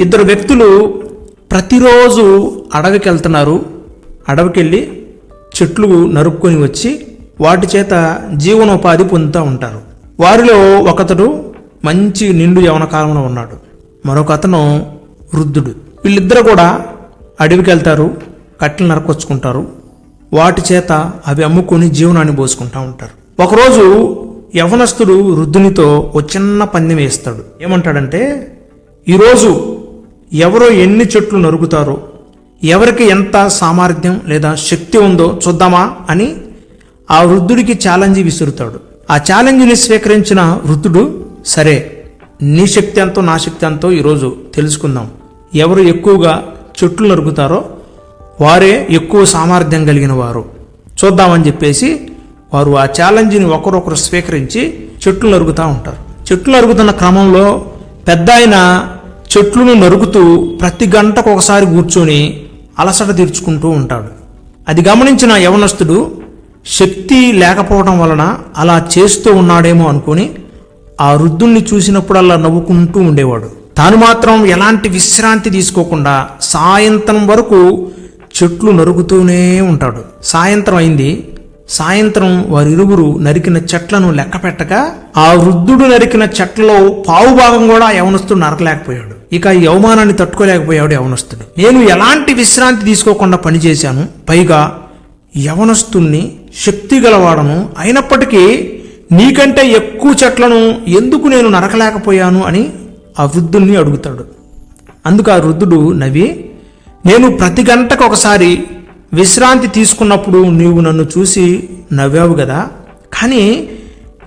ఇద్దరు వ్యక్తులు ప్రతిరోజు అడవికి వెళ్తున్నారు అడవికి వెళ్ళి చెట్లు నరుక్కొని వచ్చి వాటి చేత జీవనోపాధి పొందుతూ ఉంటారు. వారిలో ఒకతడు మంచి నిండు యవన కాలంలో ఉన్నాడు. మరొక అతను వృద్ధుడు. వీళ్ళిద్దరు కూడా అడవికి వెళ్తారు కట్టెలు నరకొచ్చుకుంటారు. వాటి చేత అవి అమ్ముకొని జీవనాన్ని పోసుకుంటూ ఉంటారు. ఒకరోజు యవనస్తుడు వృద్ధునితో ఓ చిన్న పందెం వేస్తాడు. ఏమంటాడంటే ఈరోజు ఎవరో ఎన్ని చెట్లు నరుకుతారో ఎవరికి ఎంత సామర్థ్యం లేదా శక్తి ఉందో చూద్దామా అని ఆ వృద్ధుడికి ఛాలెంజ్ విసురుతాడు. ఆ ఛాలెంజ్ని స్వీకరించిన వృద్ధుడు సరే నీ శక్తి ఎంతో నా శక్తి ఎంతో ఈరోజు తెలుసుకుందాం. ఎవరు ఎక్కువగా చెట్లు నరుకుతారో వారే ఎక్కువ సామర్థ్యం కలిగిన వారు. చూద్దామని చెప్పేసి వారు ఆ ఛాలెంజ్ని ఒకరొకరు స్వీకరించి చెట్లు నరుకుతూ ఉంటారు. చెట్లు నరుగుతున్న క్రమంలో పెద్ద ఆయన చెట్లను నరుకుతూ ప్రతి గంటకు ఒకసారి కూర్చొని అలసట తీర్చుకుంటూ ఉంటాడు. అది గమనించిన యవనస్తుడు శక్తి లేకపోవడం వలన అలా చేస్తూ ఉన్నాడేమో అనుకుని ఆ వృద్ధుణ్ణి చూసినప్పుడల్లా నవ్వుకుంటూ ఉండేవాడు. తాను మాత్రం ఎలాంటి విశ్రాంతి తీసుకోకుండా సాయంత్రం వరకు చెట్లు నరుకుతూనే ఉంటాడు. సాయంత్రం అయింది. సాయంత్రం వారిరువురు నరికిన చెట్లను లెక్క పెట్టగా ఆ వృద్ధుడు నరికిన చెట్లలో పావు భాగం కూడా యవనస్తుడు నరకలేకపోయాడు. ఇక ఈ అవమానాన్ని తట్టుకోలేకపోయాడు యవనస్తుడు. నేను ఎలాంటి విశ్రాంతి తీసుకోకుండా పనిచేశాను? పైగా యవనస్తుణ్ణి శక్తి గలవాడను. అయినప్పటికీ నీకంటే ఎక్కువ చెట్లను ఎందుకు నేను నరకలేకపోయాను అని ఆ వృద్ధుణ్ణి అడుగుతాడు. అందుకు ఆ వృద్ధుడు నవ్వి నేను ప్రతి గంటకు ఒకసారి విశ్రాంతి తీసుకున్నప్పుడు నీవు నన్ను చూసి నవ్వావు కదా? కానీ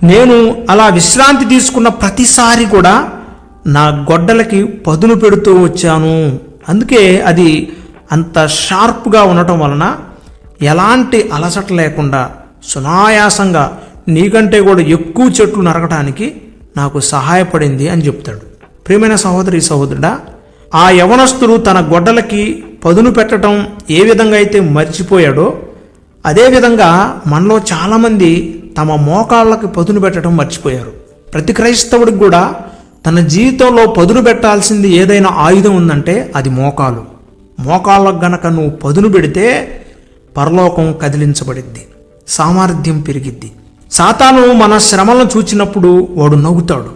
నేను అలా విశ్రాంతి తీసుకున్న ప్రతిసారి కూడా నా గొడ్డలకి పదును పెడుతూ వచ్చాను. అందుకే అది అంత షార్ప్గా ఉండటం వలన ఎలాంటి అలసట లేకుండా సునాయాసంగా నీకంటే కూడా ఎక్కువ చెట్లు నరకటానికి నాకు సహాయపడింది అని చెప్తాడు. ప్రియమైన సహోదరి సహోదరుడా ఆ యవనస్తుడు తన గొడ్డలకి పదును పెట్టడం ఏ విధంగా అయితే మర్చిపోయాడో అదేవిధంగా మనలో చాలామంది తమ మోకాళ్ళకి పదును పెట్టడం మర్చిపోయారు. ప్రతి క్రైస్తవుడికి కూడా తన జీవితంలో పదును పెట్టాల్సింది ఏదైనా ఆయుధం ఉందంటే అది మోకాలు. మోకాళ్ళకు గనక నువ్వు పదును పెడితే పరలోకం కదిలించబడిద్ది. సామర్థ్యం పెరిగిద్ది. సాతాను మన శ్రమలను చూచినప్పుడు వాడు నవ్వుతాడు.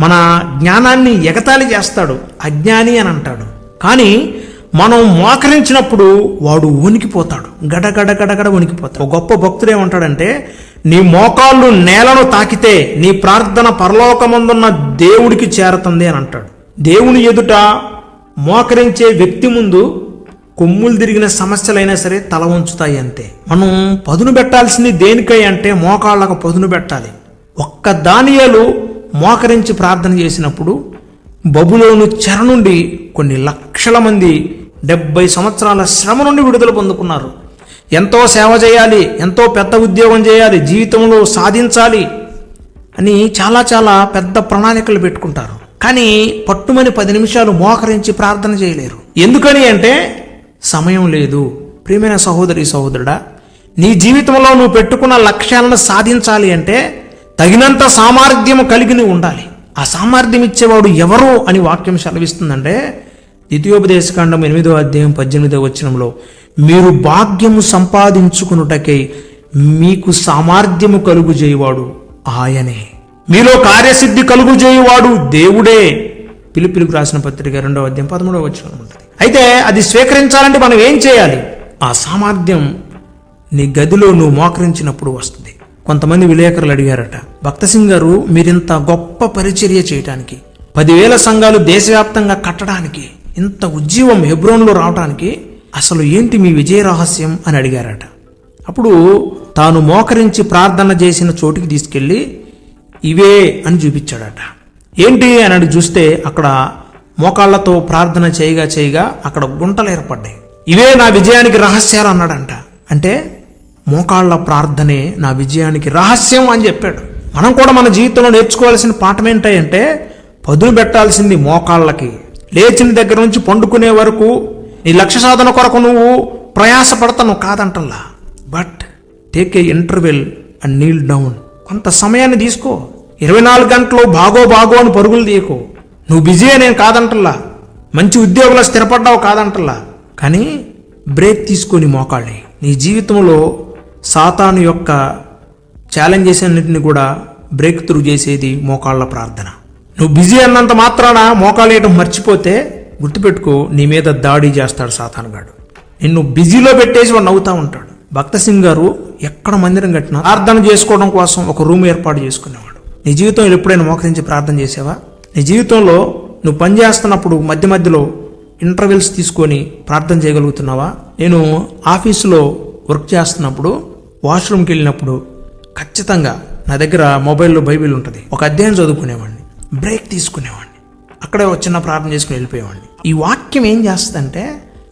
మన జ్ఞానాన్ని ఎగతాళి చేస్తాడు. అజ్ఞాని అని అంటాడు. కానీ మనం మోకరించినప్పుడు వాడు వణికిపోతాడు. గడగడ గడగడ వణికిపోతాడు. ఒక గొప్ప భక్తుడు ఏమంటాడంటే నీ మోకాళ్ళు నేలను తాకితే నీ ప్రార్థన పరలోకమందున్న దేవుడికి చేరుతుంది అని అంటాడు. దేవుని ఎదుట మోకరించే వ్యక్తి ముందు కొమ్ములు తిరిగిన సమస్యలైనా సరే తల ఉంచుతాయి అంతే. మనం పదును పెట్టాల్సింది దేనికై అంటే మోకాళ్ళకు పదును పెట్టాలి. ఒక్క దానియాలు మోకరించి ప్రార్థన చేసినప్పుడు బబులోను చెర నుండి కొన్ని లక్షల మంది డెబ్బై సంవత్సరాల శ్రమ నుండి విడుదల పొందుకున్నారు. ఎంతో సేవ చేయాలి ఎంతో పెద్ద ఉద్యోగం చేయాలి జీవితంలో సాధించాలి అని చాలా చాలా పెద్ద ప్రణాళికలు పెట్టుకుంటారు. కానీ పట్టుమని పది నిమిషాలు మోకరించి ప్రార్థన చేయలేరు. ఎందుకని అంటే సమయం లేదు. ప్రియమైన సహోదరి సహోదరుడా నీ జీవితంలో నువ్వు పెట్టుకున్న లక్ష్యాలను సాధించాలి అంటే తగినంత సామర్థ్యం కలిగి ఉండాలి. ఆ సామర్థ్యం ఇచ్చేవాడు ఎవరు అని వాక్యం సెలవిస్తుందంటే ద్వితీయోపదేశకాండం ఎనిమిదో అధ్యాయం పద్దెనిమిదో వచనంలో మీరు భాగ్యము సంపాదించుకునుటకై మీకు సామర్థ్యము కలుగు చేయవాడు ఆయనే. మీలో కార్యసిద్ధి కలుగు చేయవాడు దేవుడే. పిలుపులకు రాసిన పత్రిక రెండవ అధ్యాయం పదమూడవ వచ్చిన ఉంటుంది. అయితే అది స్వీకరించాలంటే మనం ఏం చేయాలి? ఆ సామర్థ్యం నీ గదిలో నువ్వు మోకరించినప్పుడు వస్తుంది. కొంతమంది విలేకరులు అడిగారట భక్త సింగ్ గారు మీరింత గొప్ప పరిచర్య చేయటానికి పదివేల సంఘాలు దేశవ్యాప్తంగా కట్టడానికి ఇంత ఉజ్జీవం హెబ్రోన్లో రావడానికి అసలు ఏంటి మీ విజయ రహస్యం అని అడిగారట. అప్పుడు తాను మోకరించి ప్రార్థన చేసిన చోటికి తీసుకెళ్ళి ఇవే అని చూపించాడట. ఏంటి అని అడిగి చూస్తే అక్కడ మోకాళ్ళతో ప్రార్థన చేయగా చేయగా అక్కడ గుంటలు ఏర్పడ్డాయి. ఇవే నా విజయానికి రహస్యాలు అన్నాడంట. అంటే మోకాళ్ళ ప్రార్థనే నా విజయానికి రహస్యం అని చెప్పాడు. మనం కూడా మన జీవితంలో నేర్చుకోవాల్సిన పాఠం ఏంటంటే పదును పెట్టాల్సింది మోకాళ్ళకి. లేచిన దగ్గర నుంచి పండుకునే వరకు నీ లక్ష్య సాధన కొరకు నువ్వు ప్రయాసపడతాను కాదంటల్లా but take a interval and kneel down కొంత సమయాన్ని తీసుకో. ఇరవై నాలుగు గంటలు బాగో బాగో అని పరుగులు తీయకు. నువ్వు బిజీ నేను కాదంటల్లా మంచి ఉద్యోగంలో స్థిరపడ్డావు కాదంటలా. కానీ బ్రేక్ తీసుకొని మోకాళ్ళి. నీ జీవితంలో సాతాను యొక్క ఛాలెంజెస్ అన్నింటిని కూడా బ్రేక్ త్రూ చేసేది మోకాళ్ళ ప్రార్థన. నువ్వు బిజీ అన్నంత మాత్రాన మోకాళ్ళు వేయటం మర్చిపోతే గుర్తుపెట్టుకో నీ మీద దాడి చేస్తాడు సాతానుగాడు నిన్ను బిజీలో పెట్టేసి వాడు నవ్వుతా ఉంటాడు. భక్త సింగ్ గారు ఎక్కడ మందిరం కట్టినా ప్రార్థన చేసుకోవడం కోసం ఒక రూమ్ ఏర్పాటు చేసుకునేవాడు. నీ జీవితంలో ఎప్పుడైనా మోకరించి ప్రార్థన చేసావా? నీ జీవితంలో నువ్వు పని చేస్తున్నప్పుడు మధ్య మధ్యలో ఇంటర్వెల్స్ తీసుకొని ప్రార్థన చేయగలుగుతున్నావా? నేను ఆఫీసులో వర్క్ చేస్తున్నప్పుడు వాష్రూమ్కి వెళ్ళినప్పుడు ఖచ్చితంగా నా దగ్గర మొబైల్లో బైబిల్ ఉంటుంది. ఒక అధ్యాయం చదువుకునేవాడిని. బ్రేక్ తీసుకునేవాడిని. అక్కడే ఒక చిన్న ప్రార్థన చేసుకుని వెళ్ళిపోయేవాడిని. ఈ వాక్యం ఏం చేస్తుందంటే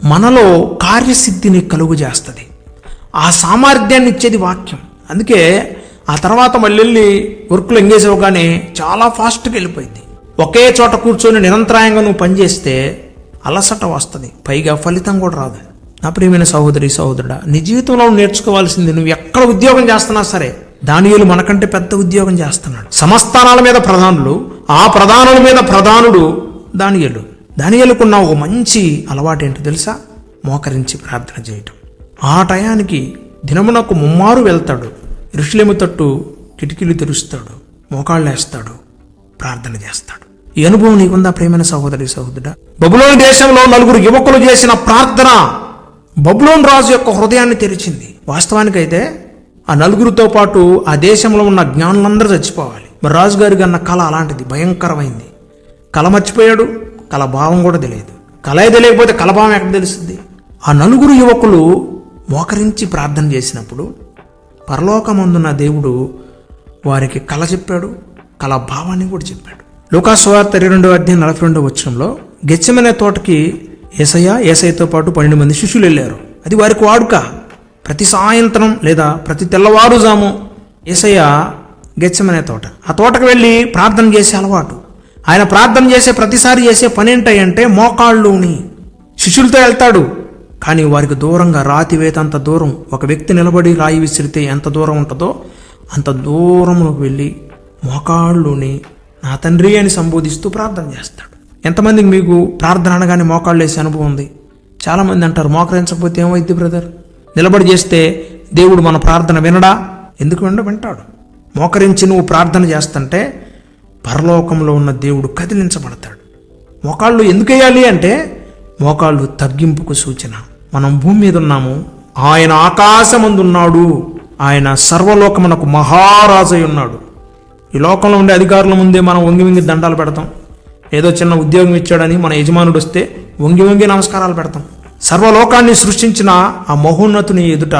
మనలో కార్యసిద్ధిని కలుగు చేస్తుంది ఆ సామర్థ్యాన్ని ఇచ్చేది వాక్యం. అందుకే ఆ తర్వాత మళ్ళీ వెళ్ళి వర్క్లో ఎంగేజ్ అవ్వగానే చాలా ఫాస్ట్గా వెళ్ళిపోయింది. ఒకే చోట కూర్చొని నిరంతరాయంగా నువ్వు పనిచేస్తే అలసట వస్తుంది. పైగా ఫలితం కూడా రాదు. నా ప్రియమైన సహోదరి సహోదరుడా నీ జీవితంలో నేర్చుకోవాల్సింది నువ్వు ఎక్కడ ఉద్యోగం చేస్తున్నా సరే దానియులు మనకంటే పెద్ద ఉద్యోగం చేస్తున్నాడు. సమస్థానాల మీద ప్రధానులు ఆ ప్రధానుల మీద ప్రధానుడు దానియులు. దానియలుకున్న ఒక మంచి అలవాటు ఏంటో తెలుసా? మోకరించి ప్రార్థన చేయటం. ఆ టయానికి దినమునకు ముమ్మారు వెళ్తాడు. ఋషులేము తట్టు కిటికీలు తెరుస్తాడు. మోకాళ్ళు వేస్తాడు ప్రార్థన చేస్తాడు. ఈ అనుభవం నీకుందా ప్రేమైన సహోదరి సహోదరుడ? బబులోని దేశంలో నలుగురు యువకులు చేసిన ప్రార్థన బబులోన్ రాజు యొక్క హృదయాన్ని తెరిచింది. వాస్తవానికైతే ఆ నలుగురితో పాటు ఆ దేశంలో ఉన్న జ్ఞానులందరూ చచ్చిపోవాలి. మరి రాజుగారికి అన్న కళ అలాంటిది భయంకరమైంది. కళ మర్చిపోయాడు. కలభావం కూడా తెలియదు. కలయ తెలియకపోతే కలభావం ఎక్కడ తెలుస్తుంది? ఆ నలుగురు యువకులు మోకరించి ప్రార్థన చేసినప్పుడు పరలోకమందున్న దేవుడు వారికి కళ చెప్పాడు కళభావాన్ని కూడా చెప్పాడు. లోకాస్వార్త ఇరవై అధ్యాయం నలభై రెండవ వచ్చంలో గెచ్చమనే తోటకి ఏసయ్య ఏసయ్యతో పాటు పన్నెండు మంది శిష్యులు వెళ్ళారు. అది వారికి వాడుక. ప్రతి సాయంత్రం లేదా ప్రతి తెల్లవారుజాము ఏసయ్య గెచ్చమనే తోట. ఆ తోటకు వెళ్ళి ప్రార్థన చేసే అలవాటు. ఆయన ప్రార్థన చేసే ప్రతిసారి చేసే పని ఏంటంటే మోకాళ్ళుని శిష్యులతో వెళ్తాడు. కానీ వారికి దూరంగా రాతి వేతంత దూరం ఒక వ్యక్తి నిలబడి రాయి విసిరితే ఎంత దూరం ఉంటుందో అంత దూరంలోకి వెళ్ళి మోకాళ్ళుని నా తండ్రి అని సంబోధిస్తూ ప్రార్థన చేస్తాడు. ఎంతమందికి మీకు ప్రార్థన అనగానే మోకాళ్ళు వేసే అనుభవం ఉంది? చాలామంది అంటారు మోకరించకపోతే ఏమైంది బ్రదర్? నిలబడి చేస్తే దేవుడు మన ప్రార్థన వినడా? ఎందుకు వినడ? వింటాడు. మోకరించి నువ్వు ప్రార్థన చేస్తుంటే పరలోకంలో ఉన్న దేవుడు కదిలించబడతాడు. మోకాళ్ళు ఎందుకు వేయాలి అంటే మోకాళ్ళు తగ్గింపుకు సూచన. మనం భూమి మీద ఉన్నాము ఆయన ఆకాశమందున్నాడు ఆయన సర్వలోకమునకు మహారాజై ఉన్నాడు. ఈ లోకంలో ఉండే అధికారుల ముందే మనం వంగి వంగి దండాలు పెడతాం. ఏదో చిన్న ఉద్యోగం ఇచ్చాడని మన యజమానుడు వస్తే వంగి వంగి నమస్కారాలు పెడతాం. సర్వలోకాన్ని సృష్టించిన ఆ మహోన్నతుని ఎదుట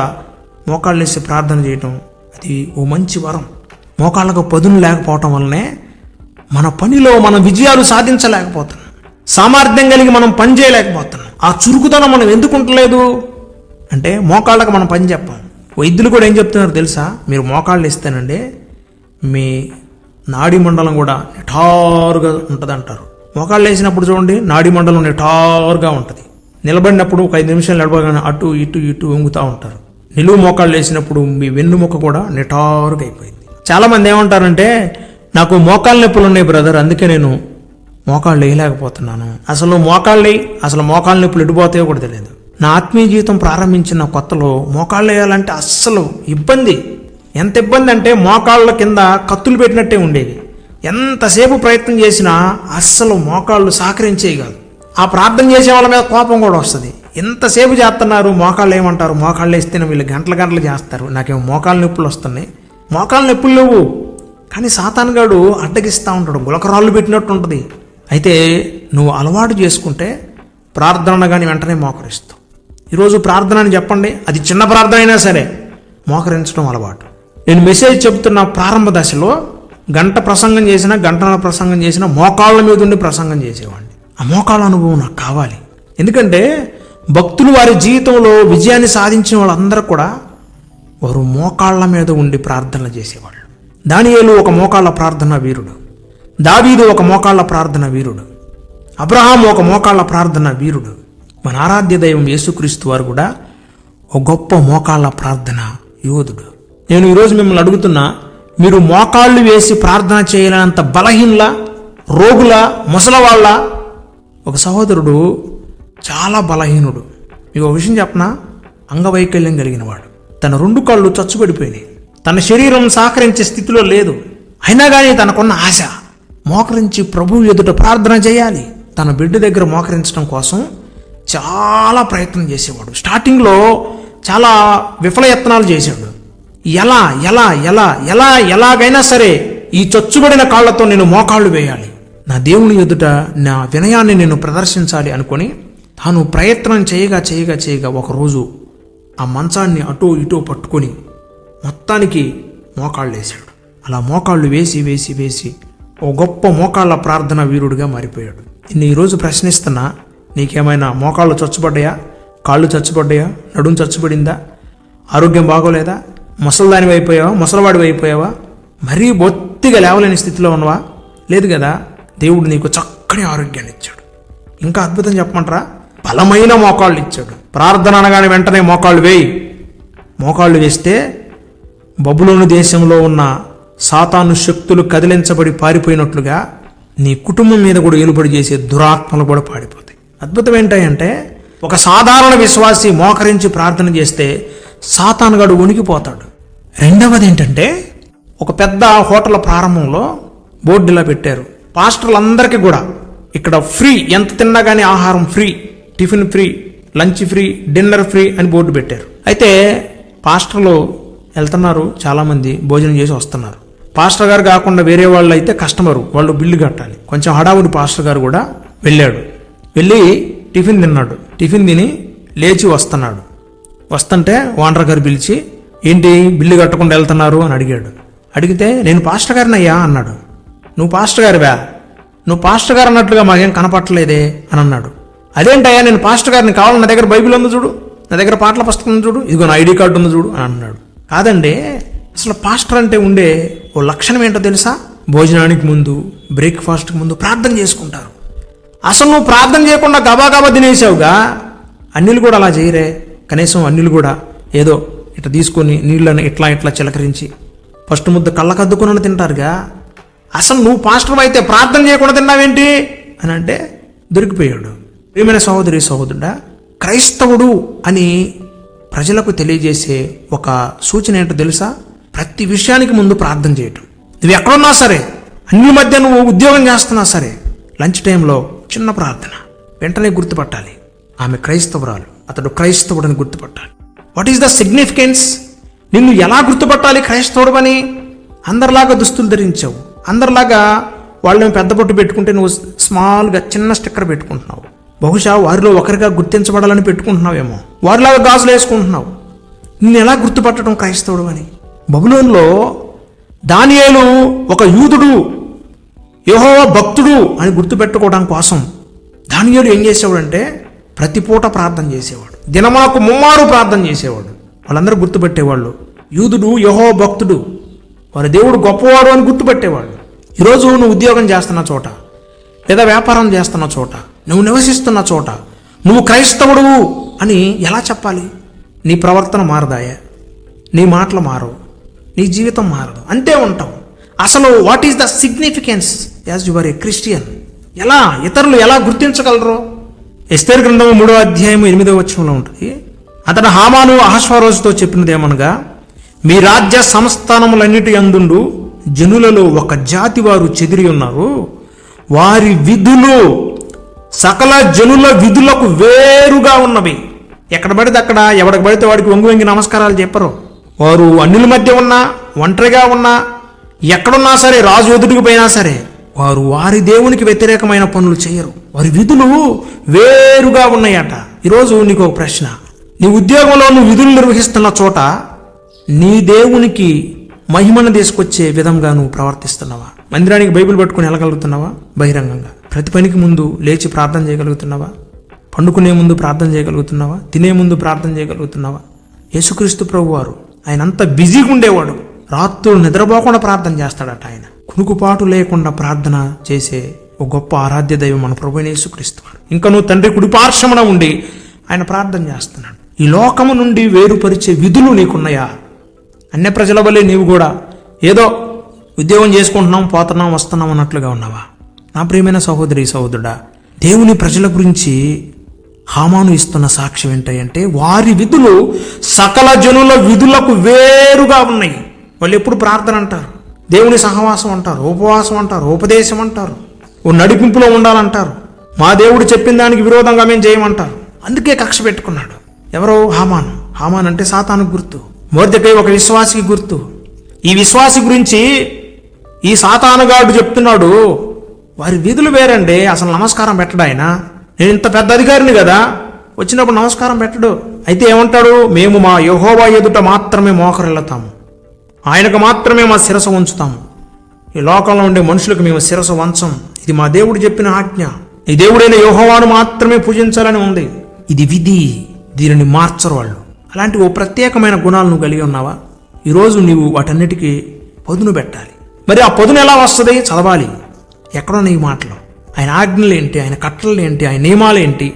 మోకాళ్ళేసి ప్రార్థన చేయటం అది ఓ మంచి వరం. మోకాళ్ళకు పదును లేకపోవటం వల్లనే మన పనిలో మనం విజయాలు సాధించలేకపోతున్నాం. సామర్థ్యం కలిగి మనం పని చేయలేకపోతున్నాం. ఆ చురుకుతనం మనం ఎందుకు ఉండలేదు? అంటే మోకాళ్ళకు మనం పని చెప్పాం. వైద్యులు కూడా ఏం చెప్తున్నారు తెలుసా? మీరు మోకాళ్ళు ఇస్తేనండి మీ నాడీ మండలం కూడా నిఠారుగా ఉంటుంది అంటారు మోకాళ్ళు వేసినప్పుడు చూడండి నాడీ మండలం నిఠారుగా ఉంటుంది. నిలబడినప్పుడు ఒక ఐదు నిమిషాలు నడవగానే అటు ఇటు ఇటు వంగుతూ ఉంటారు. నిలువు మోకాళ్ళు వేసినప్పుడు మీ వెన్నుముక కూడా నిఠారుగా అయిపోయింది. చాలామంది ఏమంటారంటే నాకు మోకాళ్ళ నొప్పులు ఉన్నాయి బ్రదర్ అందుకే నేను మోకాళ్ళు వేయలేకపోతున్నాను. అసలు మోకాళ్ళు అసలు మోకాళ్ళ నొప్పులు ఎడిపోతాయో కూడా తెలియదు. నా ఆత్మీయ జీవితం ప్రారంభించిన కొత్తలో మోకాళ్ళు వేయాలంటే అస్సలు ఇబ్బంది. ఎంత ఇబ్బంది అంటే మోకాళ్ళ కింద కత్తులు పెట్టినట్టే ఉండేది. ఎంతసేపు ప్రయత్నం చేసినా అస్సలు మోకాళ్ళు సహకరించేవి కాదు ఆ ప్రార్థన చేసే వాళ్ళ మీద కోపం కూడా వస్తుంది. ఎంతసేపు చేస్తున్నారు మోకాళ్ళు ఏమంటారు మోకాళ్ళు వేస్తేనే వీళ్ళు గంటల గంటలు చేస్తారు. నాకేమో మోకాళ్ళ నొప్పులు వస్తున్నాయి. మోకాళ్ళ నొప్పులు లేవు. కానీ సాతానుగాడు అడ్డగిస్తూ ఉంటాడు గులకరాళ్ళు పెట్టినట్టు ఉంటుంది. అయితే నువ్వు అలవాటు చేసుకుంటే ప్రార్థన కానీ వెంటనే మోకరిస్తావు. ఈరోజు ప్రార్థన అని చెప్పండి అది చిన్న ప్రార్థన అయినా సరే మోకరించడం అలవాటు. నేను మెసేజ్ చెబుతున్న ప్రారంభ దశలో గంట ప్రసంగం చేసిన గంటల ప్రసంగం చేసిన మోకాళ్ళ మీద ఉండి ప్రసంగం చేసేవాడిని. ఆ మోకాళ్ళ అనుభవం నాకు కావాలి. ఎందుకంటే భక్తులు వారి జీవితంలో విజయాన్ని సాధించిన వాళ్ళందరూ కూడా వారు మోకాళ్ళ మీద ఉండి ప్రార్థనలు చేసేవాళ్ళు. దానియేలు ఒక మోకాళ్ళ ప్రార్థన వీరుడు. దావీదు ఒక మోకాళ్ళ ప్రార్థన వీరుడు. అబ్రహాం ఒక మోకాళ్ళ ప్రార్థన వీరుడు. మన ఆరాధ్య దైవం యేసుక్రీస్తు వారు కూడా ఒక గొప్ప మోకాళ్ళ ప్రార్థన యోధుడు. నేను ఈరోజు మిమ్మల్ని అడుగుతున్నా మీరు మోకాళ్ళు వేసి ప్రార్థన చేయలేనంత బలహీనల రోగుల ముసలవాళ్ళ ఒక సహోదరుడు చాలా బలహీనుడు. మీకు ఒక విషయం చెప్పనా? అంగవైకల్యం కలిగినవాడు తన రెండు కళ్ళు చచ్చుబడిపోయినాయి. తన శరీరం సహకరించే స్థితిలో లేదు. అయినా కానీ తనకున్న ఆశ మోకరించి ప్రభు ఎదుట ప్రార్థన చేయాలి. తన బిడ్డ దగ్గర మోకరించడం కోసం చాలా ప్రయత్నం చేసేవాడు. స్టార్టింగ్లో చాలా విఫలయత్నాలు చేశాడు. ఎలా ఎలా ఎలా ఎలా ఎలాగైనా సరే ఈ చొచ్చుబడిన కాళ్ళతో నేను మోకాళ్ళు వేయాలి. నా దేవుని ఎదుట నా వినయాన్ని నేను ప్రదర్శించాలి అనుకొని తాను ప్రయత్నం చేయగా చేయగా చేయగా ఒకరోజు ఆ మంచాన్ని అటో ఇటో పట్టుకొని మొత్తానికి మోకాళ్ళు వేశాడు. అలా మోకాళ్ళు వేసి వేసి వేసి ఓ గొప్ప మోకాళ్ళ ప్రార్థన వీరుడిగా మారిపోయాడు. నేను ఈరోజు ప్రశ్నిస్తున్నా నీకేమైనా మోకాళ్ళు చచ్చుపడ్డాయా కాళ్ళు చచ్చుపడ్డాయా నడుము చచ్చుపడిందా ఆరోగ్యం బాగోలేదా? ముసలిదానివి అయిపోయావా? ముసలివాడివి అయిపోయావా? మరీ బొత్తిగా లేవలేని స్థితిలో ఉన్నవా? లేదు కదా దేవుడు నీకు చక్కని ఆరోగ్యాన్ని ఇచ్చాడు. ఇంకా అద్భుతం చెప్పమంటారా? బలమైన మోకాళ్ళు ఇచ్చాడు. ప్రార్థన అనగానే వెంటనే మోకాళ్ళు వేయి. మోకాళ్ళు వేస్తే బబులోను దేశంలో ఉన్న సాతాను శక్తులు కదిలించబడి పారిపోయినట్లుగా నీ కుటుంబం మీద కూడా ఏలుబడి చేసే దురాత్మలు కూడా పాడిపోతాయి అద్భుతం ఏంటంటే ఒక సాధారణ విశ్వాసి మోకరించి ప్రార్థన చేస్తే సాతానుగాడు వణికిపోతాడు. రెండవది ఏంటంటే ఒక పెద్ద హోటల్ ప్రారంభంలో బోర్డు ఇలా పెట్టారు. పాస్టర్లందరికీ కూడా ఇక్కడ ఫ్రీ ఎంత తిన్నా కానీ ఆహారం free tiffin free lunch free dinner free అని బోర్డు పెట్టారు. అయితే పాస్టర్లు వెళ్తున్నారు చాలామంది భోజనం చేసి వస్తున్నారు. పాస్టర్ గారు కాకుండా వేరే వాళ్ళు అయితే కస్టమరు వాళ్ళు బిల్లు కట్టాలి. కొంచెం హడావుడి పాస్టర్ గారు కూడా వెళ్ళాడు. వెళ్ళి టిఫిన్ తిన్నాడు. టిఫిన్ తిని లేచి వస్తున్నాడు. వస్తుంటే ఓనర్ గారు పిలిచి ఏంటి బిల్లు కట్టకుండా వెళ్తున్నారు? అని అడిగాడు. అడిగితే నేను పాస్టర్ గారిని అయ్యా అన్నాడు. నువ్వు పాస్టర్ గారివా? నువ్వు పాస్టర్ గారు అన్నట్లుగా మాకేం కనపట్టలేదే అని అన్నాడు. అదేంటయ్యా నేను పాస్టర్ గారిని కావాలి? నా దగ్గర బైబిల్ ఉంది చూడు. నా దగ్గర పాటల పుస్తకం ఉంది చూడు. ఇదిగో నా ఐడి కార్డు ఉంది చూడు అని అన్నాడు. కాదండి అసలు పాస్టర్ అంటే ఉండే ఓ లక్షణం ఏంటో తెలుసా? భోజనానికి ముందు బ్రేక్ఫాస్ట్కి ముందు ప్రార్థన చేసుకుంటారు. అసలు నువ్వు ప్రార్థన చేయకుండా గబా గబా తినేసావుగా? అన్నిలు కూడా అలా చేయరే. కనీసం అన్నిలు కూడా ఏదో ఇట్లా తీసుకొని నీళ్ళని ఇట్లా ఇట్లా చిలకరించి ఫస్ట్ ముద్ద కళ్ళకద్దుకుని తింటారుగా? అసలు నువ్వు పాస్టర్ అయితే ప్రార్థన చేయకుండా తిన్నావేంటి? అని అంటే దొరికిపోయాడు. ప్రియమైన సహోదరి సహోదరుడా క్రైస్తవుడు అని ప్రజలకు తెలియజేసే ఒక సూచన ఏంటో తెలుసా? ప్రతి విషయానికి ముందు ప్రార్థన చేయటం. నువ్వు ఎక్కడున్నా సరే అన్ని మధ్య నువ్వు ఉద్యోగం చేస్తున్నా సరే లంచ్ టైంలో చిన్న ప్రార్థన. వెంటనే గుర్తుపట్టాలి. ఆమె క్రైస్తవురాలు. అతడు క్రైస్తవుడని గుర్తుపట్టాలి. వాట్ ఈస్ ద సిగ్నిఫికెన్స్ నిన్ను ఎలా గుర్తుపట్టాలి క్రైస్తవుడు అని అందరిలాగా దుస్తులు ధరించావు. అందరిలాగా వాళ్ళని పెద్ద బొట్టు పెట్టుకుంటే నువ్వు స్మాల్గా చిన్న స్టిక్కర్ పెట్టుకుంటున్నావు. బహుశా వారిలో ఒకరిగా గుర్తించబడాలని పెట్టుకుంటున్నావేమో. వారిలాగా గాజులు వేసుకుంటున్నావు. నిన్ను ఎలా గుర్తుపట్టడం క్రైస్తవుడు అని. బబులోన్లో దానియేలు ఒక యూదుడు యెహోవా భక్తుడు అని గుర్తుపెట్టుకోవడం కోసం దానియేలు ఏం చేసేవాడంటే ప్రతి పూట ప్రార్థన చేసేవాడు. దినమాకు ముమ్మారు ప్రార్థన చేసేవాడు. వాళ్ళందరూ గుర్తుపెట్టేవాళ్ళు. యూదుడు యహో భక్తుడు. వారి దేవుడు గొప్పవాడు అని గుర్తుపెట్టేవాళ్ళు. ఈరోజు నువ్వు ఉద్యోగం చేస్తున్న చోట లేదా వ్యాపారం చేస్తున్న చోట నువ్వు నివసిస్తున్న చోట. నువ్వు క్రైస్తవుడు అని ఎలా చెప్పాలి? నీ ప్రవర్తన మారదాయా? నీ మాటలు మారవు. నీ జీవితం మారదు. అంతే ఉంటావు. అసలు what is the significance as you're a Christian ఎలా? ఇతరులు ఎలా గుర్తించగలరు? ఎస్తేర్ గ్రంథము మూడో అధ్యాయం ఎనిమిదో వచ్చంలో ఉంటుంది. అతడు హామాను అహస్వరోజుతో చెప్పినదేమనగా మీ రాజ్య సంస్థానములన్నిటి అందుండు జనులలో ఒక జాతి వారు చెదిరి ఉన్నారు. వారి విధులు సకల జనుల విధులకు వేరుగా ఉన్నవి. ఎక్కడ పడితే అక్కడ ఎవడికి పడితే వాడికి వంగి వంగి నమస్కారాలు చెప్పరు. వారు అన్యుల మధ్య ఉన్నా ఒంటరిగా ఉన్నా ఎక్కడున్నా సరే రాజు ఎదుటికి పోయినా సరే వారు వారి దేవునికి వ్యతిరేకమైన పనులు చేయరు. వారి విధులు వేరుగా ఉన్నాయట. ఈరోజు నీకు ఒక ప్రశ్న. నీ ఉద్యోగంలో నువ్వు విధులు నిర్వహిస్తున్న చోట నీ దేవునికి మహిమను తీసుకొచ్చే విధంగా నువ్వు ప్రవర్తిస్తున్నావా? మందిరానికి బైబిల్ పట్టుకుని వెళ్ళగలుగుతున్నావా? బహిరంగంగా. ప్రతి పనికి ముందు లేచి ప్రార్థన చేయగలుగుతున్నావా? పండుకునే ముందు ప్రార్థన చేయగలుగుతున్నావా? తినే ముందు ప్రార్థన చేయగలుగుతున్నావా? యేసుక్రీస్తు ప్రభు వారు ఆయన అంత బిజీగా ఉండేవాడు రాత్రులు నిద్రపోకుండా ప్రార్థన చేస్తాడట ఆయన. కునుకుపాటు లేకుండా ప్రార్థన చేసే ఒక గొప్ప ఆరాధ్య దైవం మన ప్రభు యేసుక్రీస్తు వారు. ఇంకా నువ్వు తండ్రి కుడిపార్శ్వమున ఉండి ఆయన ప్రార్థన చేస్తున్నాడు. ఈ లోకము నుండి వేరుపరిచే విధులు నీకున్నాయా? అన్య ప్రజల వల్లే నీవు కూడా ఏదో ఉద్యోగం చేసుకుంటున్నాం పోతున్నాం వస్తున్నాం అన్నట్లుగా ఉన్నావా? నా ప్రియమైన సహోదరి సహోదరుడా దేవుని ప్రజల గురించి హామాను ఇస్తున్న సాక్ష్యం ఏంటంటే వారి విధులు సకల జనుల విధులకు వేరుగా ఉన్నాయి. వాళ్ళు ఎప్పుడు ప్రార్థన అంటారు? దేవుని సహవాసం అంటారు ఉపవాసం అంటారు ఉపదేశం అంటారు ఓ నడిపింపులో ఉండాలంటారు. మా దేవుడు చెప్పిన దానికి విరోధంగా మేము చేయమంటారు అందుకే కక్ష పెట్టుకున్నాడు. ఎవరో? హామాను. హామాన్ అంటే సాతాను గుర్తు. మోర్దకై ఒక విశ్వాసికి గుర్తు. ఈ విశ్వాసి గురించి ఈ సాతానుగాడు చెప్తున్నాడు వారి విధులు వేరండి అసలు నమస్కారం పెట్టడు ఆయన. నేను ఇంత పెద్ద అధికారిని కదా వచ్చినప్పుడు నమస్కారం పెట్టడు. అయితే ఏమంటాడు? మేము మా యహోవా ఎదుట మాత్రమే మోకరెళ్తాము ఆయనకు మాత్రమే మా శిరస ఉంచుతాము ఈ లోకంలో ఉండే మనుషులకు మేము శిరస వంచం. ఇది మా దేవుడు చెప్పిన ఆజ్ఞ. ఈ దేవుడైన యోహోవాను మాత్రమే పూజించాలని ఉంది. ఇది విధి దీనిని మార్చరు వాళ్ళు. అలాంటి ఓ ప్రత్యేకమైన గుణాలు నువ్వు కలిగి ఉన్నావా? ఈరోజు నీవు వాటన్నిటికీ పదును పెట్టాలి. మరి ఆ పదును ఎలా వస్తుంది? చదవాలి. ఎక్కడో నీ మాటలు? ఆయన ఆజ్ఞలు ఏంటి ఆయన కట్టలు ఏంటి ఆయన నియమాలు ఏంటి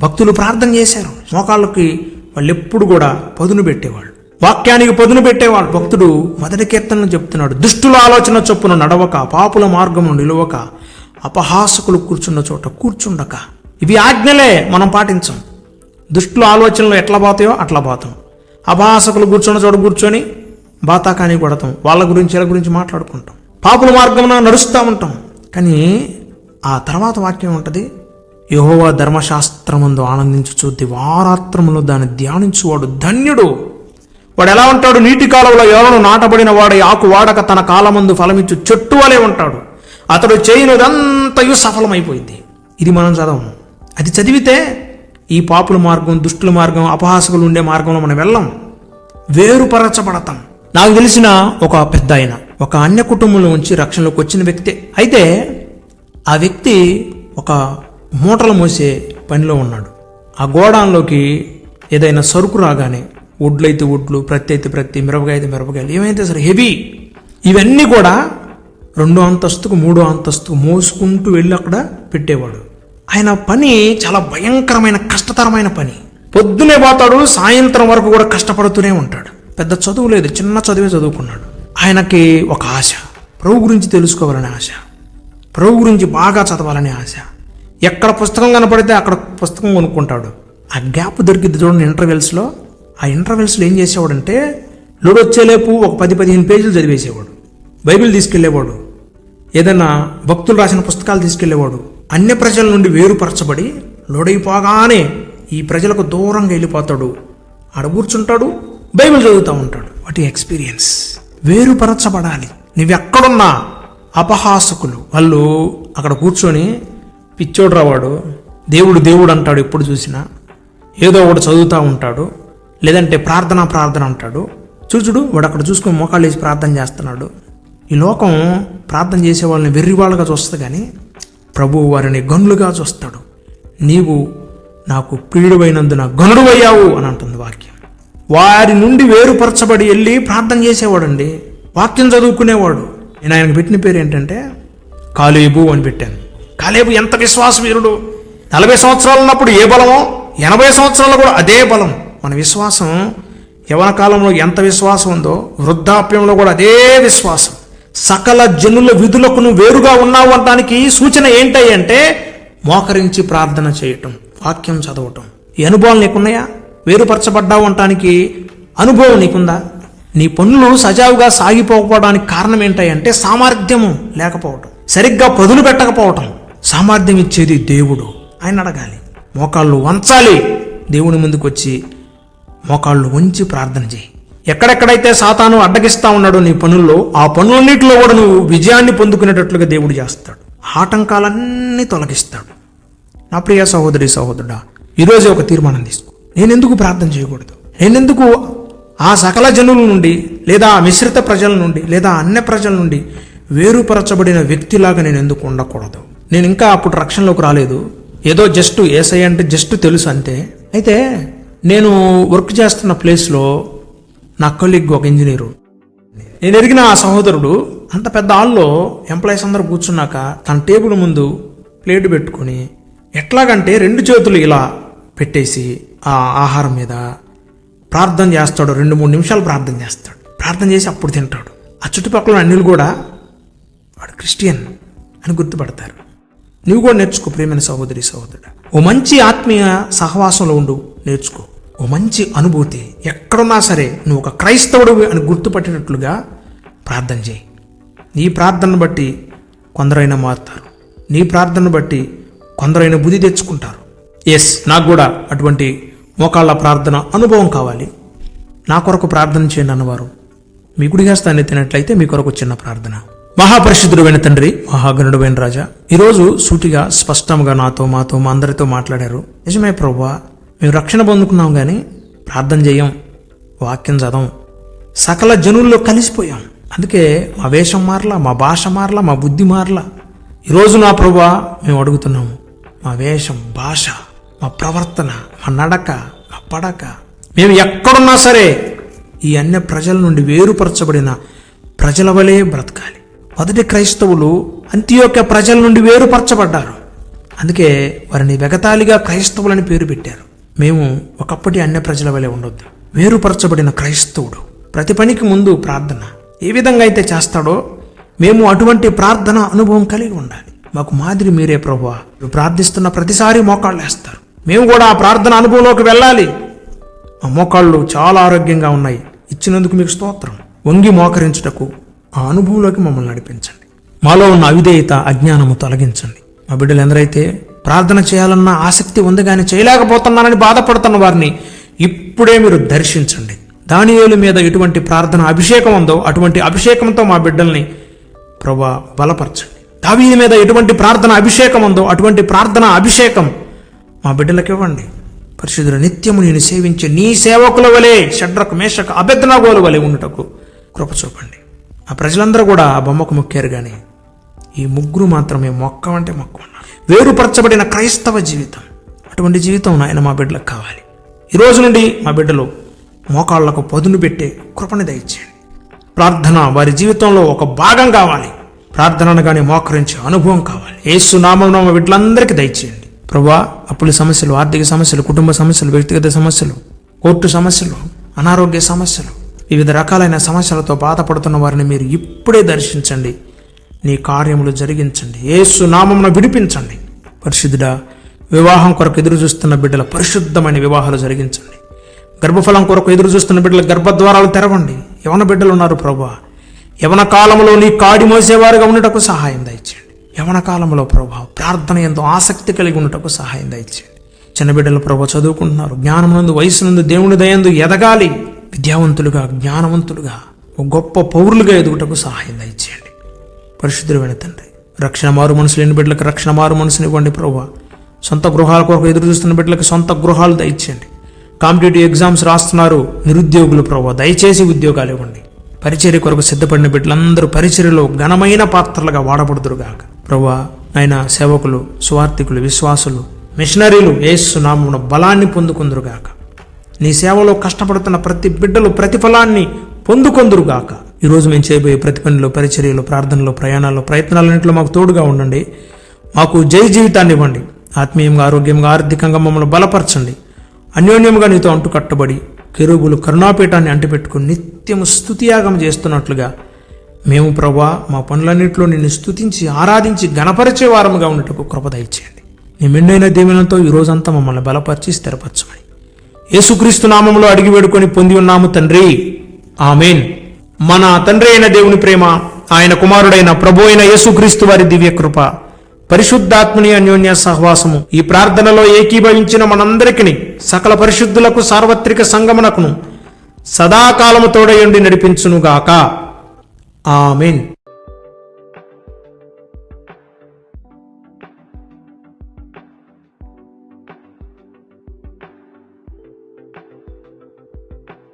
భక్తులు ప్రార్థన చేశారు. మోకాళ్ళకి వాళ్ళు ఎప్పుడు కూడా పదును పెట్టేవాళ్ళు. వాక్యానికి పదును పెట్టేవాడు భక్తుడు మొదటి కీర్తనలు చెప్తున్నాడు. దుష్టుల ఆలోచన చొప్పున నడవక పాపుల మార్గమును నిలువక అపహాసకులు కూర్చున్న చోట కూర్చుండక. ఇవి ఆజ్ఞలే మనం పాటించం. దుష్టుల ఆలోచనలు ఎట్లా పోతాయో అట్లా పోతాం. అపహాసకులు కూర్చున్న చోట కూర్చొని బాతాకాని కొడతాం. వాళ్ళ గురించి ఇలా గురించి మాట్లాడుకుంటాం. పాపుల మార్గమున నడుస్తూ ఉంటాం. కానీ ఆ తర్వాత వాక్యం ఉంటుంది యహోవా ధర్మశాస్త్రమందు ఆనందించుచు దివారాత్రములో దాన్ని ధ్యానించువాడు ధన్యుడు. వాడు ఎలా ఉంటాడు? నీటి కాలంలో ఎవరు నాటబడిన వాడు ఆకు వాడక తన కాలమందు ఫలమిచ్చు చెట్టు వలె ఉంటాడు. అతడు చేయనిదంతయు సఫలమైపోయింది. ఇది మనం చదవము. అది చదివితే ఈ పాపుల మార్గం దుష్టుల మార్గం అపహాసకులు ఉండే మార్గంలో మనం వెళ్ళం. వేరుపరచబడతాం. నాకు తెలిసిన ఒక పెద్ద ఆయన. ఒక అన్య కుటుంబంలో నుంచి రక్షణలోకి వచ్చిన వ్యక్తే. అయితే ఆ వ్యక్తి ఒక మూటలు మోసే పనిలో ఉన్నాడు. ఆ గోడాన్లోకి ఏదైనా సరుకు రాగానే వడ్లైతే వడ్లు ప్రతి అయితే ప్రతి మిరపకాయ అయితే మిరపకాయలు ఏమైతే సరే హెవీ. ఇవన్నీ కూడా రెండో అంతస్తుకు మూడో అంతస్తుకు మోసుకుంటూ వెళ్ళి అక్కడ పెట్టేవాడు. ఆయన పని చాలా భయంకరమైన కష్టతరమైన పని. పొద్దునే పోతాడు సాయంత్రం వరకు కూడా కష్టపడుతూనే ఉంటాడు. పెద్ద చదువు లేదు చిన్న చదివే చదువుకున్నాడు. ఆయనకి ఒక ఆశ. ప్రభు గురించి తెలుసుకోవాలనే ఆశ. ప్రభు గురించి బాగా చదవాలనే ఆశ. ఎక్కడ పుస్తకం కనపడితే అక్కడ పుస్తకం కొనుక్కుంటాడు. ఆ గ్యాప్ దొరికింది చూడండి ఇంటర్వెల్స్లో. ఆ ఇంటర్వెల్స్లో ఏం చేసేవాడంటే లోడొచ్చేలేపు ఒక పది పదిహేను పేజీలు చదివేసేవాడు. బైబిల్ తీసుకెళ్ళేవాడు ఏదైనా భక్తులు రాసిన పుస్తకాలు తీసుకెళ్ళేవాడు అన్య ప్రజల నుండి వేరుపరచబడి లోడైపోగానే ఈ ప్రజలకు దూరంగా వెళ్ళిపోతాడు. ఆడ కూర్చుంటాడు బైబిల్ చదువుతూ ఉంటాడు. వాటి ఎక్స్పీరియన్స్. వేరుపరచబడాలి. నువ్వెక్కడున్నా అపహాసకులు. వాళ్ళు అక్కడ కూర్చొని పిచ్చోడ్రా వాడు దేవుడు దేవుడు అంటాడు ఎప్పుడు చూసినా. ఏదో ఒకటి చదువుతూ ఉంటాడు లేదంటే ప్రార్థన ప్రార్థన అంటాడు. చూచుడు వాడు అక్కడ చూసుకొని మోకాళ్ళు వేసి ప్రార్థన చేస్తున్నాడు. ఈ లోకం ప్రార్థన చేసే వాళ్ళని వెర్రివాళ్ళగా చూస్తుంది కానీ ప్రభువు వారిని గనులుగా చూస్తాడు. నీవు నాకు ప్రియుడువైనందున గనుడువయ్యావు అని అంటుంది వాక్యం. వారి నుండి వేరుపరచబడి వెళ్ళి ప్రార్థన చేసేవాడండి. వాక్యం చదువుకునేవాడు. నేను ఆయనకు పెట్టిన పేరు ఏంటంటే కాలేబు అని పెట్టాను. కాలేబు ఎంత విశ్వాసవీరుడు. నలభై సంవత్సరాలు ఉన్నప్పుడు ఏ బలమో ఎనభై సంవత్సరాలు కూడా అదే బలం. మన విశ్వాసం యవన కాలంలో ఎంత విశ్వాసం ఉందో వృద్ధాప్యంలో కూడా అదే విశ్వాసం. సకల జనుల విధులకు నువ్వు వేరుగా ఉన్నావు అనడానికి సూచన ఏంటి అంటే మోకరించి ప్రార్థన చేయటం వాక్యం చదవటం. ఈ అనుభవాలు నీకున్నాయా? వేరుపరచబడ్డావు అనటానికి అనుభవం నీకుందా? నీ పనులు సజావుగా సాగిపోకపోవడానికి కారణం ఏంటంటే సామర్థ్యము లేకపోవటం. సరిగ్గా పదులు పెట్టకపోవటం. సామర్థ్యం ఇచ్చేది దేవుడు. ఆయన అడగాలి. మోకాళ్ళు వంచాలి. దేవుని ముందుకు వచ్చి మోకాళ్ళు వంచి ప్రార్థన చేయి. ఎక్కడెక్కడైతే సాతాను అడ్డగిస్తా ఉన్నాడో నీ పనుల్లో ఆ పనులన్నింటిలో కూడా నువ్వు విజయాన్ని పొందుకునేటట్లుగా దేవుడు చేస్తాడు. ఆటంకాలన్నీ తొలగిస్తాడు. నా ప్రియ సహోదరి సహోదరుడా ఈరోజు ఒక తీర్మానం తీసుకో. నేనెందుకు ప్రార్థన చేయకూడదు? నేనెందుకు ఆ సకల జనుల నుండి లేదా ఆ మిశ్రిత ప్రజల నుండి లేదా అన్య ప్రజల నుండి వేరుపరచబడిన వ్యక్తిలాగా నేను ఎందుకు ఉండకూడదు? నేను ఇంకా అప్పుడు రక్షణలోకి రాలేదు. ఏదో జస్ట్ ఏసై అంటే జస్ట్ తెలుసు అంతే. అయితే నేను వర్క్ చేస్తున్న ప్లేస్లో నా కొలీగ్ ఒక ఇంజనీరు నేను ఎరిగిన ఆ సహోదరుడు అంత పెద్ద హాల్లో ఎంప్లాయీస్ అందరూ కూర్చున్నాక తన టేబుల్ ముందు ప్లేట్ పెట్టుకొని ఎట్లాగంటే రెండు చేతులు ఇలా పెట్టేసి ఆ ఆహారం మీద ప్రార్థన చేస్తాడు రెండు మూడు నిమిషాలు ప్రార్థన చేస్తాడు. ప్రార్థన చేసి అప్పుడు తింటాడు. ఆ చుట్టుపక్కల అన్నిలు కూడా వాడు క్రిస్టియన్ అని గుర్తుపడతారు. నువ్వు కూడా నేర్చుకో ప్రేమైన సహోదరి సహోదరుడు. ఓ మంచి ఆత్మీయ సహవాసంలో ఉండు నేర్చుకో. ఓ మంచి అనుభూతి ఎక్కడున్నా సరే నువ్వు ఒక క్రైస్తవుడు అని గుర్తుపట్టినట్లుగా ప్రార్థన చేయి. నీ ప్రార్థనను బట్టి కొందరైనా మారుతారు. నీ ప్రార్థనను బట్టి కొందరైనా బుద్ధి తెచ్చుకుంటారు. ఎస్ నాకు కూడా అటువంటి మోకాళ్ళ ప్రార్థన అనుభవం కావాలి. నా కొరకు ప్రార్థన చేయండి అన్నవారు. మీ గుడిగాస్తాన్ని తినట్లయితే మీ కొరకు చిన్న ప్రార్థన. మహాపరిశుద్ధుడైన తండ్రి మహాగణుడైన రాజా ఈరోజు సూటిగా స్పష్టంగా నాతో మాతో మా అందరితో మాట్లాడారు. నిజమే ప్రభా మేము రక్షణ పొందుకున్నాం కానీ ప్రార్థన చేయం వాక్యం చదవం. సకల జనుల్లో కలిసిపోయాం. అందుకే మా వేషం మారలా మా భాష మారలా మా బుద్ధి మారలా. ఈరోజు నా ప్రభా మేము అడుగుతున్నాము మా వేషం భాష. మా ప్రవర్తన మా నడక మా పడక. మేము ఎక్కడున్నా సరే ఈ అన్య ప్రజల నుండి వేరుపరచబడిన ప్రజల వలె బ్రతకాలి. మొదటి క్రైస్తవులు అంత్యోక్య ప్రజల నుండి వేరుపరచబడ్డారు. అందుకే వారిని వెగతాళిగా క్రైస్తవులని పేరు పెట్టారు. మేము ఒకప్పటి అన్య ప్రజల వలె ఉండొద్దు. వేరుపరచబడిన క్రైస్తవుడు. ప్రతి పనికి ముందు ప్రార్థన. ఏ విధంగా అయితే చేస్తాడో మేము అటువంటి ప్రార్థన అనుభవం కలిగి ఉండాలి. మాకు మాదిరి మీరే ప్రభువా. మీరు ప్రార్థిస్తున్న ప్రతిసారి మోకాళ్ళు వేస్తారు మేము కూడా ఆ ప్రార్థన అనుభవంలోకి వెళ్ళాలి. ఆ మోకాళ్ళు చాలా ఆరోగ్యంగా ఉన్నాయి. ఇచ్చినందుకు మీకు స్తోత్రం. వంగి మోకరించుటకు ఆ అనుభవంలోకి మమ్మల్ని నడిపించండి. మాలో ఉన్న అవిధేయత అజ్ఞానము తొలగించండి. మా బిడ్డలు ఎందరైతే ప్రార్థన చేయాలన్న ఆసక్తి ఉంది కానీ చేయలేకపోతున్నానని బాధపడుతున్న వారిని ఇప్పుడే మీరు దర్శించండి. దానియేలు మీద ఎటువంటి ప్రార్థన అభిషేకం ఉందో అటువంటి అభిషేకంతో మా బిడ్డల్ని ప్రభా బలపరచండి. దావీది మీద ఎటువంటి ప్రార్థన అభిషేకం ఉందో అటువంటి ప్రార్థన అభిషేకం మా బిడ్డలకు ఇవ్వండి. పరిశుద్ధుల నిత్యము నేను సేవించే నీ సేవకుల వలె షడ్రకు మేషక అభ్యర్థనాగోల వలె ఉండుటకు కృప చూపండి. ఆ ప్రజలందరూ కూడా ఆ బొమ్మకు మొక్కారు కానీ ఈ ముగ్గురు మాత్రమే మొక్కమంటే మొక్కమన్నారు వేరుపరచబడిన క్రైస్తవ జీవితం. అటువంటి జీవితం నాయన మా బిడ్డలకు కావాలి. ఈ రోజు నుండి మా బిడ్డలు మోకాళ్ళకు పదును పెట్టే కృపని దయచేయండి. ప్రార్థన వారి జీవితంలో ఒక భాగం కావాలి. ప్రార్థనను కానీ మోకరించే అనుభవం కావాలి. ఏసు నామం మా బిడ్డలందరికీ దయచేయండి. ప్రభా అప్పుల సమస్యలు ఆర్థిక సమస్యలు కుటుంబ సమస్యలు వ్యక్తిగత సమస్యలు కోర్టు సమస్యలు అనారోగ్య సమస్యలు వివిధ రకాలైన సమస్యలతో బాధపడుతున్న వారిని మీరు ఇప్పుడే దర్శించండి. నీ కార్యములు జరిగించండి. ఏసు నామమున విడిపించండి. పరిశుద్ధుడా వివాహం కొరకు ఎదురు చూస్తున్న బిడ్డల పరిశుద్ధమైన వివాహాలు జరిగించండి. గర్భఫలం కొరకు ఎదురు చూస్తున్న బిడ్డల గర్భద్వారాలు తెరవండి. యవన బిడ్డలు ఉన్నారు ప్రభా. యవన కాలంలో నీ కాడి మోసేవారుగా ఉండటకు సహాయం దయచేయండి. యవన కాలంలో ప్రభా ప్రార్థన ఎంతో ఆసక్తి కలిగి ఉండటకు సహాయం దయచేయండి. చిన్న బిడ్డలు ప్రభా చదువుకుంటున్నారు జ్ఞానమునందు వయసునందు దేవుని దయందు ఎదగాలి. విద్యావంతులుగా జ్ఞానవంతులుగా ఒక గొప్ప పౌరులుగా ఎదుగుటకు సహాయం దయచేయండి. పరిశుద్ధులైన తండ్రి రక్షణ మారు మనసు లేని బిడ్డలకు రక్షణ మారు మనసుని ఇవ్వండి ప్రభా సొంత గృహాల కొరకు ఎదురు చూస్తున్న బిడ్డలకు సొంత గృహాలు దయచేయండి. కాంపిటేటివ్ ఎగ్జామ్స్ రాస్తున్నారు నిరుద్యోగులు ప్రభా దయచేసి ఉద్యోగాలు ఇవ్వండి. పరిచర్య కొరకు సిద్ధపడిన బిడ్డలందరూ పరిచర్యలో ఘనమైన పాత్రలుగా వాడబడుదురుగాక. ప్రభా ఆయన సేవకులు స్వార్థికులు విశ్వాసులు మిషనరీలు ఏసునామున బలాన్ని పొందుకుందురుగాక. నీ సేవలో కష్టపడుతున్న ప్రతి బిడ్డలు ప్రతిఫలాన్ని పొందుకొందురుగాక. ఈరోజు మేము చేయబోయే ప్రతి పనిలో పరిచర్యలు ప్రార్థనలు ప్రయాణాలు ప్రయత్నాలన్నింటిలో మాకు తోడుగా ఉండండి. మాకు జై జీవితాన్ని ఇవ్వండి. ఆత్మీయంగా ఆరోగ్యంగా ఆర్థికంగా మమ్మల్ని బలపరచండి. అన్యోన్యంగా నీతో అంటు కట్టబడి కెరూబులు కరుణాపీఠాన్ని అంటిపెట్టుకుని నిత్యము స్థుతియాగం చేస్తున్నట్లుగా మేము ప్రభా మా పనులన్నింటిలో నిన్ను స్తుతించి ఆరాధించి గణపరిచే వారముగా ఉన్నట్టుకు కృప దయచేయండి. నీ మెండైన దీవెనలతో ఈ రోజంతా మమ్మల్ని బలపరిచి స్థిరపరచమని. యేసుక్రీస్తు నామములో అడిగి వేడుకొని పొంది ఉన్నాము తండ్రి. ఆమెన్. మన తండ్రి అయిన దేవుని ప్రేమ ఆయన కుమారుడైన ప్రభు అయిన యేసుక్రీస్తు వారి దివ్య కృప పరిశుద్ధాత్మని అన్యోన్య సహవాసము ఈ ప్రార్థనలో ఏకీభవించిన మనందరికీ సకల పరిశుద్ధులకు సార్వత్రిక సంగమనకును సదాకాలము తోడయుండి నడిపించునుగాక. ఆమెన్